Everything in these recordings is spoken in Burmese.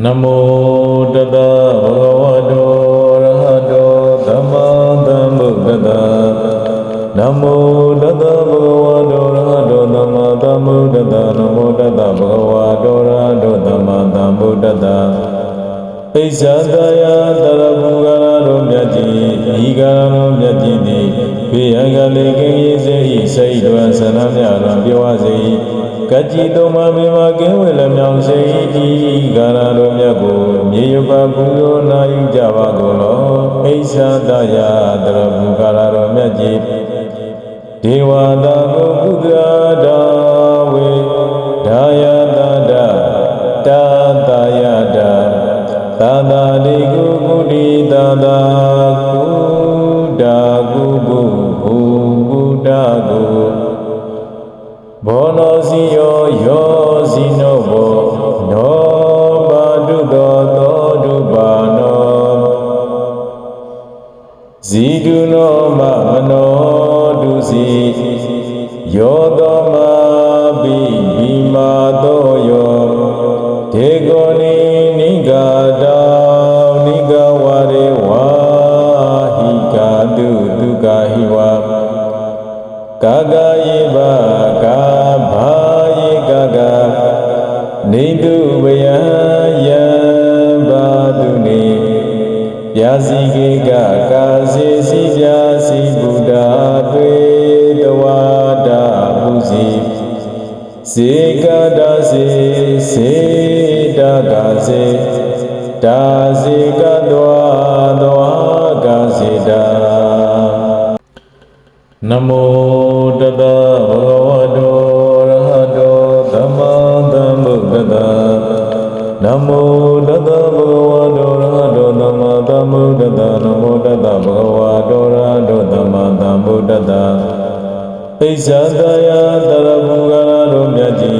နမောတတဗုဒ္ဓဝတ္တောရဟတောသမ္မာသမ္ဗုဒ္ဓတ္တနမောတတဗုဒ္ဓဝတ္တောရဟတောသမ္မာသမ္ဗုဒ္ဓတ္တနမောတတဗုဒ္ဓဝတ္တောရဟတောသမ္မာသမ္ဗုဒ္ဓတ္တပိစ္ဆာတယတရဘူဂရတို့မြတ်ကြီးဤကာရတို့မြတ်ကြီးသည် ဘေယံကလေးကင်းရေးစေဤစိတ်တော်ဆန္ဒမြတော်ပြောဝစေ၏ကကြည်သုံးပါးမိမကင်းဝေလမြောင်စေဤကာရတို့မြတ်ကိုမြေယပပူဇော်နာယူကြပါကုန်လောပိစ္ဆာတယတရဘူဂရတို့မြတ်ကြီးဒေဝတာဘုဒ္ဓဒါဝေဒါယတာဒတာတာယတာသာသာတိကုကုတိသာသာကုဒါ ဘောနောစီယောယောစီနောဘောနောပါတုတောသောတုပါနောဇီတုနောမမနောတုစီယောသော ကေကကာစေစီပြာစီဘုဒ္ဓတွေတဝါဒပုစီစေကတာစေစေတကာစေဒါစေကတောတောကာစေတာနမောတတဗုဒ္ဓဝတ္တောရဟတောသမ္မာသမ္ဗုဒ္ဓတ္တနမောတတ မာသမ္ဗုဒ္ဓတ္တနမောတတဗုဒ္ဓဝတ္တောရဟတောသမ္မာသမ္ဗုဒ္ဓတ္တပိစ္ဆာတယတရဘူဂရတို့မြတ်ကြီး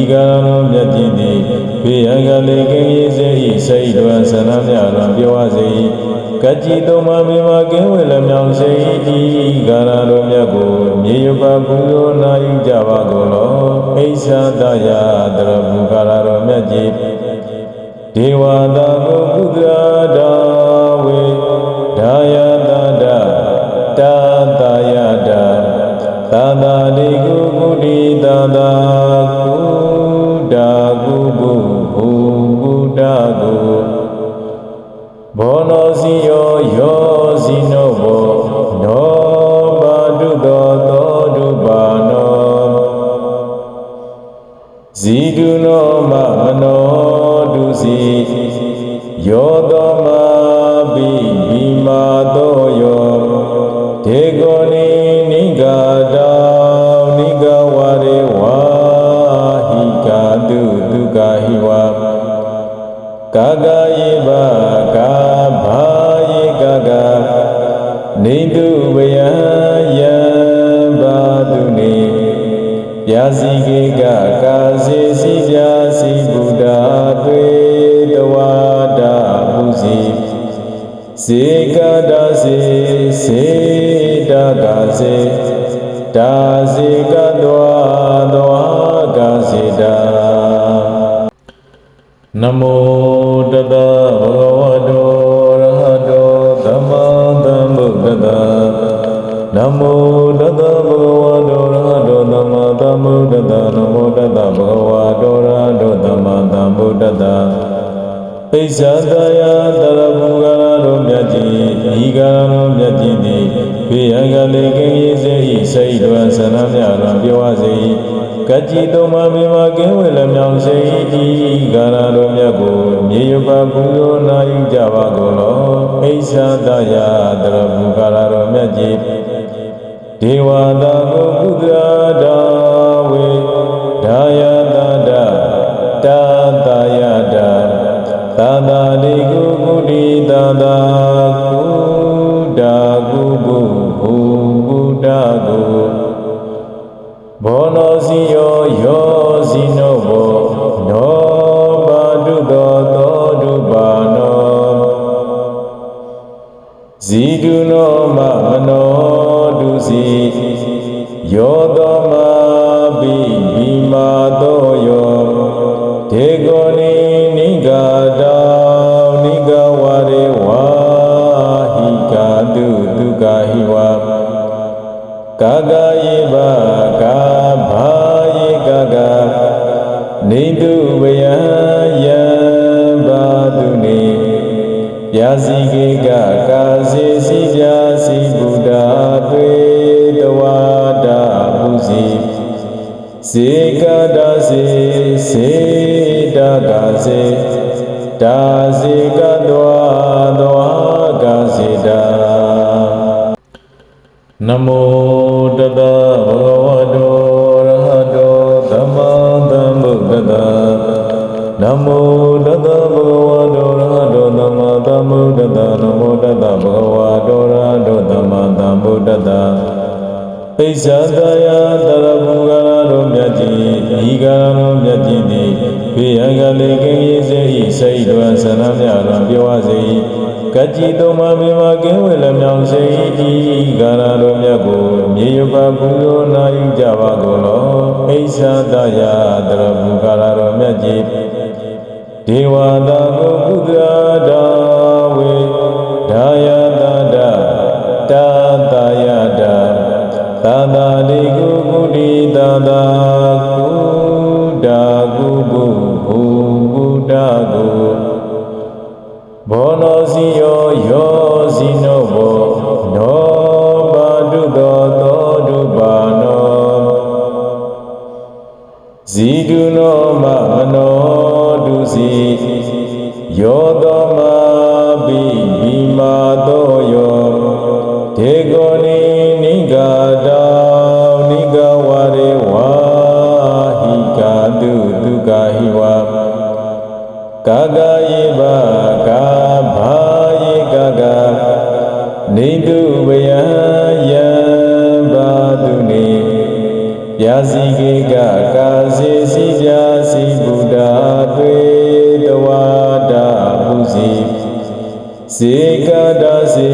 ဤကာရတို့မြတ်ကြီးသည်ဘေယံကလေးကင်းရေးစေ၏စိတ်တော်ဆန္ဒမြတော်ပြောဝစေ၏ကကြည်သုံးပါးမိမကင်းဝေလမြောင်စေ၏ဤကာရတို့မြတ်ကိုမြေယပပူဇော်နာယူကြပါကုန်လောအိစ္ဆာတယတရဘူဂရတို့မြတ်ကြီးဒေဝတာကိုကုသဒါဝေဒါ ယတာဒတာတာယတာသာသာတိကုကုတိသာသာကုဒါကုကုဘူကုဒါကုဘောနောစီယောယောစီနောဘောနောပါတုတောသောတုပါနောဇီတုနောမမနောတုစီယောသောမာပိ ဘိ မြောင်စေ၏ကာရတို့မြတ်ကိုမြေယပပူဇော်နာယူကြပါကုန်လောအိစ္ဆာတယတရဘူကာရတို့မြတ်ကြီးဒေဝတာကိုကုသဒါဝေဒါယတာဒတာတာယတာသာသာတိကုကုတိသာသာကုဒါကုကုဘူကုဒါကုဘောနောစီယောယော ဇီတုနောမမနောတုစီယောသောမာပိဘိမာသောယောဒေကောနိနိကာတောနိဂဝရေဝါဟိကာတုဒုက္ခဟိဝါကာကယေဘကာဘာယေကကာနေတုဝယံယံဘာတုနေ ယာစီကေကကာစေစီပြာစီဗုဒ္ဓတွေတဝါဒပုစီစေကတာစေစေတကာစေဒါစေကတောတောကာစေတာနမောတတဗုဒ္ဓရဟတောသမ္မာသမ္ဗုဒ္ဓတနမော မာသမ္ဗုဒ္ဓတနမောတတဗုဒ္ဓရဟတောသမ္မာသမ္ဗုဒ္ဓတပိစ္ဆတယတရဘူဂရတို့မြတ်ကြီးဤကာရတို့မြတ်ကြီးသည်ဘေယံကလေးကင်းရေးစေ၏စိတ်တော်ဆန္ဒမြတော်ပြောရစေ၏ကကြည်တော်မှာမိမကင်းဝေလမြောင်စေ၏ဤကာရတို့မြတ်ကိုမြေယပပူဇော်နာယူကြပါကုန်လောအိစ္ဆတယတရဘူဂရတို့မြတ်ကြီးဒေဝတာကိုကုသရာဝေဒါ ယတာဒတာတာယတာသာသာတိကုကုတိသာသာ ဒေကောနိနိဂာတောနိဂဝရေဝါဟိကာတုဒုက္ခဟိဝါကာကယေဘကာဘာယေကကာနေတုဝယံယံဘာတုနေယာစီကေကကာစေစီပြာစီဗုဒ္ဓတွေတဝါဒပုစီစေကတာစေ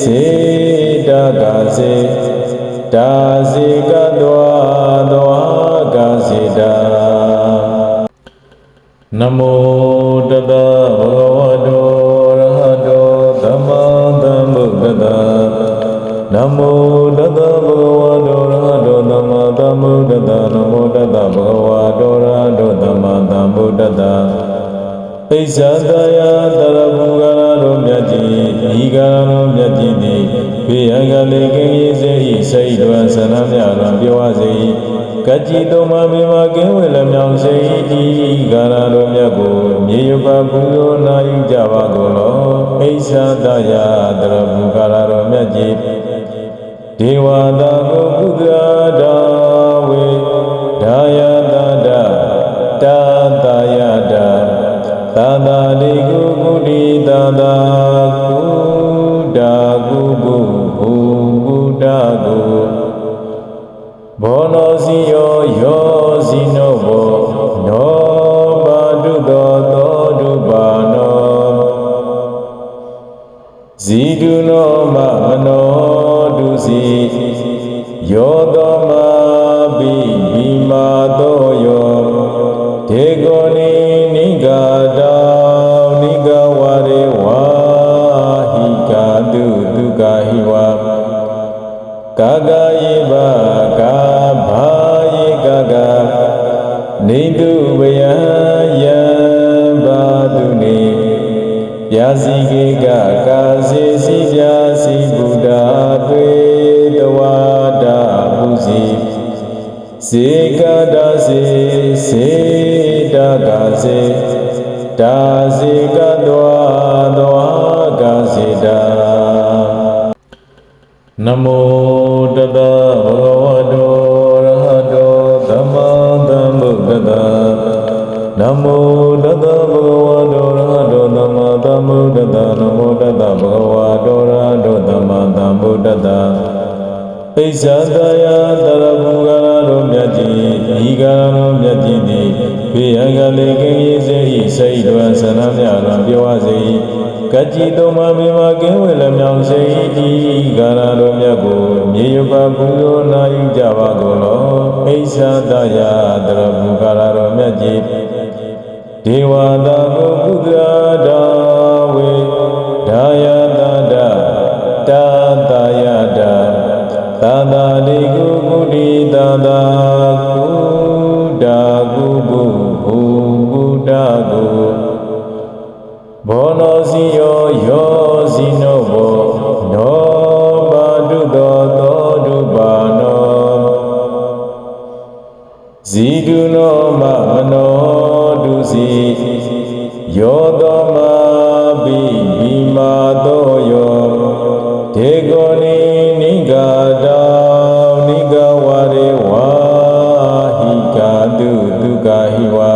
စေတ ကာစေဒါစေကတောတောကာစေတာနမောတတဗုဒ္ဓရဟတောသမ္မာသမ္ဗုဒ္ဓတနမောတတဗုဒ္ဓရဟတောသမ္မာသမ္ဗုဒ္ဓတနမောတတဗုဒ္ဓရဟတောသမ္မာသမ္ဗုဒ္ဓတပိစ္ဆတယတရဘူဂရတို့မြတ်ကြီး ဤကာရတို့မြတ်ကြီးသည်ဘေယံကလေးကင်းရေးစေ၏စိတ်တော်ဆန္ဒမြတော်ပြောရစေ၏ကကြည်တော်မှာမိမကင်းဝေလမြောင်စေ၏ဤကာရတို့မြတ်ကိုမြေယပပူဇော်နာယူကြပါကုန်လောအိစ္ဆတယတရဘူဂရတို့မြတ်ကြီးဒေဝတာကိုကုသရာဝေဒါယတာဒတာတာယတာသာသာတိကုကုတိသာသာကု ယံယံဘာတုနေယာစီကေကကာစေစီပြာစီဗုဒ္ဓတွေတဝါဒပုစီစေကတာစေစေတကာစေဒါစေကတောတောကာစေတာနမောတတဗုဒ္ဓရ မောတတဗုဒ္ဓရဟတောသမ္မာသမ္ဗုဒ္ဓတနမောတတဗုဒ္ဓရဟတောသမ္မာသမ္ဗုဒ္ဓတပိစ္ဆတယတရဘူဂရတို့မြတ်ကြီးဤကာရတို့မြတ်ကြီးသည်ဘေယံကလေးကင်းရေးစေ၏စိတ်တော်ဆန္ဒမြတော်ပြောရစေ၏ကကြည်တော်မှာမိမကင်းဝေလမြောင်စေ၏ကာရတို့မြတ်ကိုမြေယပပူဇော်နာယူကြပါကုန်လောအိစ္ဆတယတရဘူဂရတို့မြတ်ကြီး ဒေဝတာဘုကုသရာဒါ မာသောယောဒေကောနိနိဂာတောနိဂဝရေဝါဟိကာတုတုကာဟိဝါ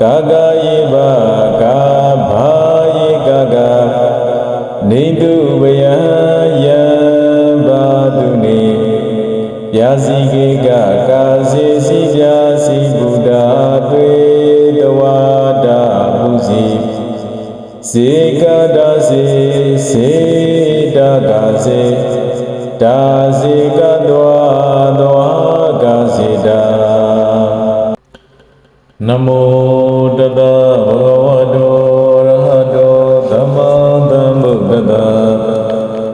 ကာကယေဘကာဘာယေကာကနေတုဝယံယံဘာတုနေယာစီကေကကာစေစီပြာစီ စေကတာစေစေတကာစေဒါစေကတောတောကာစေတာနမောတတဗုဒ္ဓဝတောရဟတောသမ္မာသမ္ဗုဒ္ဓတ္တ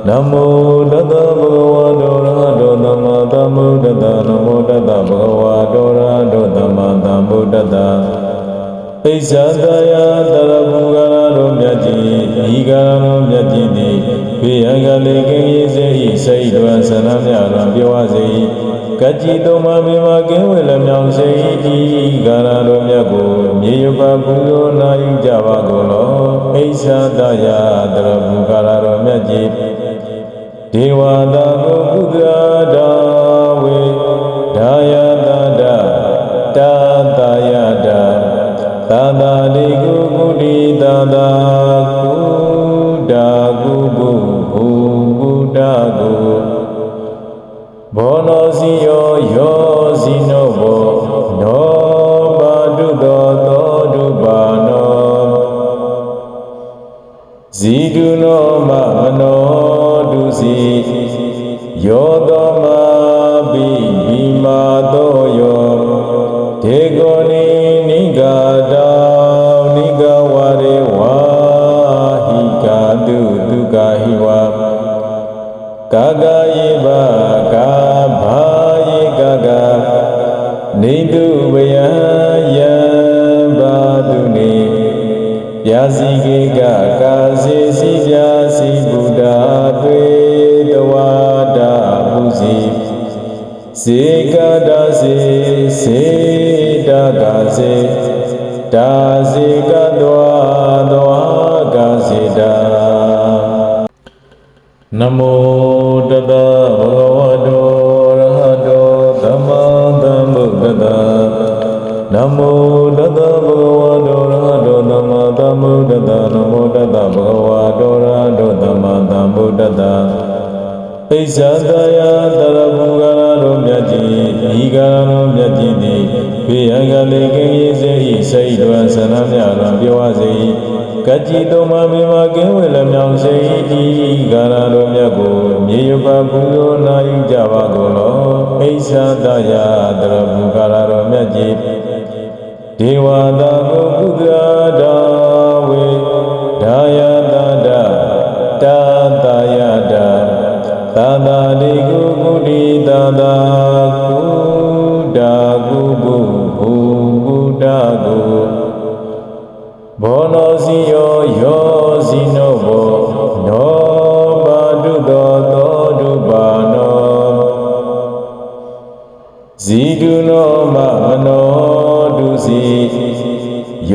နမောတတဗုဒ္ဓဝတောရဟတောသမ္မာသမ္ဗုဒ္ဓတ္တနမောတတဗုဒ္ဓဝတောရဟတောသမ္မာသမ္ဗုဒ္ဓတ္တ ပိစ္ဆာတယတရဘူဂရတော်မြတ်ကြီးဤကရတော်မြတ်ကြီးသည်ဘေယံကလေးကင်းရေးစေ၏စိတ်တော်ဆန္ဒမြတော်ပြောရစေ၏ကကြည်တော်မှာမြမကင်းဝေလမြောင်စေ၏ဤကရတော်မြတ်ကိုမြေယပပူဇော်နာယူကြပါကုန်လောအိစ္ဆာတယတရဘူဂရတော်မြတ်ကြီးဒေဝတာကိုကုသရာဒါ သာသာတိကုကုတိသာသာကုဒါကုကုဘူကုဒါကုဘောနောစီယောယောစီနောဘောနောပါတုသောသောတုပါနောဇီတုနောမမနောတုစီယောသောမဘိဘိမာသော နေတုဝယံယံဘာတုနေယာစီကေကကာစေစီပြာစီဗုဒ္ဓတွေတဝါဒပုစီစေကတာစေစေတကာစေဒါစေကတောတောကာစေတာနမောတတဗုဒ္ဓဝ မောတတဗုဒ္ဓဝတောရဟတောသမ္မာသမ္ဗုဒ္ဓတ္တနမောတတဗုဒ္ဓဝတောရဟတောသမ္မာသမ္ဗုဒ္ဓတ္တပိစ္ဆာတယတရဘူဂရတော်မြတ်ကြီးဤကရတော်မြတ်ကြီးသည်ဘေယံကလေးကင်းရေးစေ၏စိတ်တော်ဆန္ဒမြတော်ပြောရစေ၏ကကြည်တော်မှာမြမကင်းဝေလမြောင်စေ၏ဤကရတော်မြတ်ကိုမြေယပပူဇော်နာယူကြပါကုန်လောအိစ္ဆာတယ ဒေဝတာကိုကုသရာ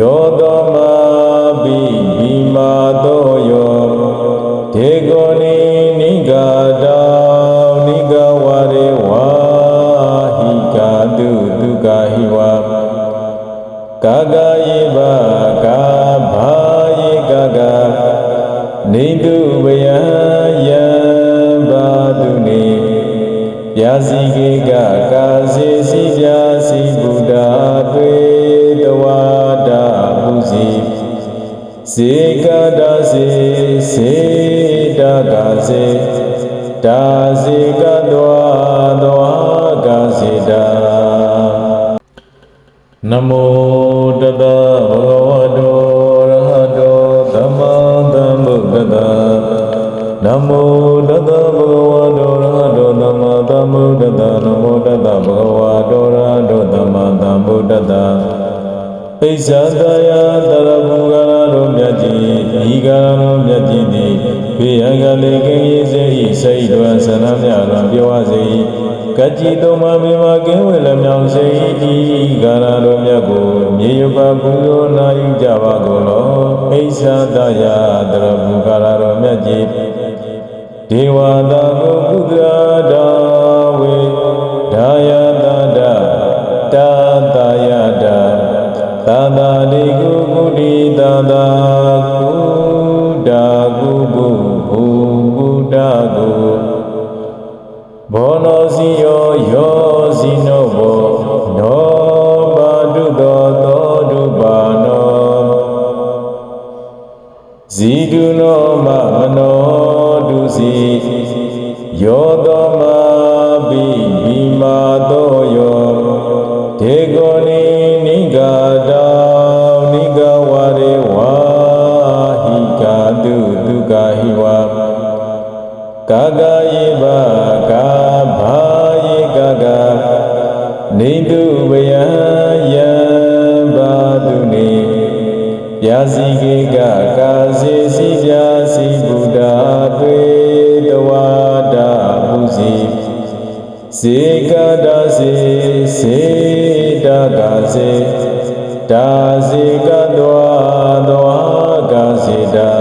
ယောသောမဘိဘိမာသောယောဒေကောနိနိဂာတောနိဂဝရေဝါဟိကာတုတုကာဟိဝါကာကယေဘကာဘာယေကာကနေတုဝယံယံဘာတုနေယာစီကေက စေကတာစေစေတကာစေဒါစေကတောတောကာစေတာနမောတတတဘဂဝတောရဟတောသမ္မာသမ္ဗုဒ္ဓတ္တနမောတတဘဂဝတောရဟတောသမ္မာသမ္ဗုဒ္ဓတ္တနမောတတဘဂဝတောရဟတောသမ္မာသမ္ဗုဒ္ဓတ္တပိစ္ဆာတယတရဘူဂရ တော်မြတ်ကြီးဤကာရတော်မြတ်ကြီးသည်ဘေယံကလေးကင်းရေးစေ၏စိတ်တော်ဆန္ဒမြတ်တော်ပြောပါစေ၏ကကြည်တော်မှာမိမကင်းဝေလမြောင်စေ၏ဤကာရတော်မြတ်ကိုမြေယပပူဇော်နာယူကြပါကုန်လောပိစ္ဆာတယတရဘူဂရတော်မြတ်ကြီးဒေဝတာကိုကုသရာဝေဒါယတာဒတာတာယတာသာသာတိကု ကုတိသာ ယေဘကာဘာယေကာကနေတုဝယံယံဘာတုနေယာစီကေကကာစေစီပြာစီဗုဒ္ဓတွေတဝါဒပူစီစေကတာစေစေတကာစေဒါစေကတောတောကာစေတာ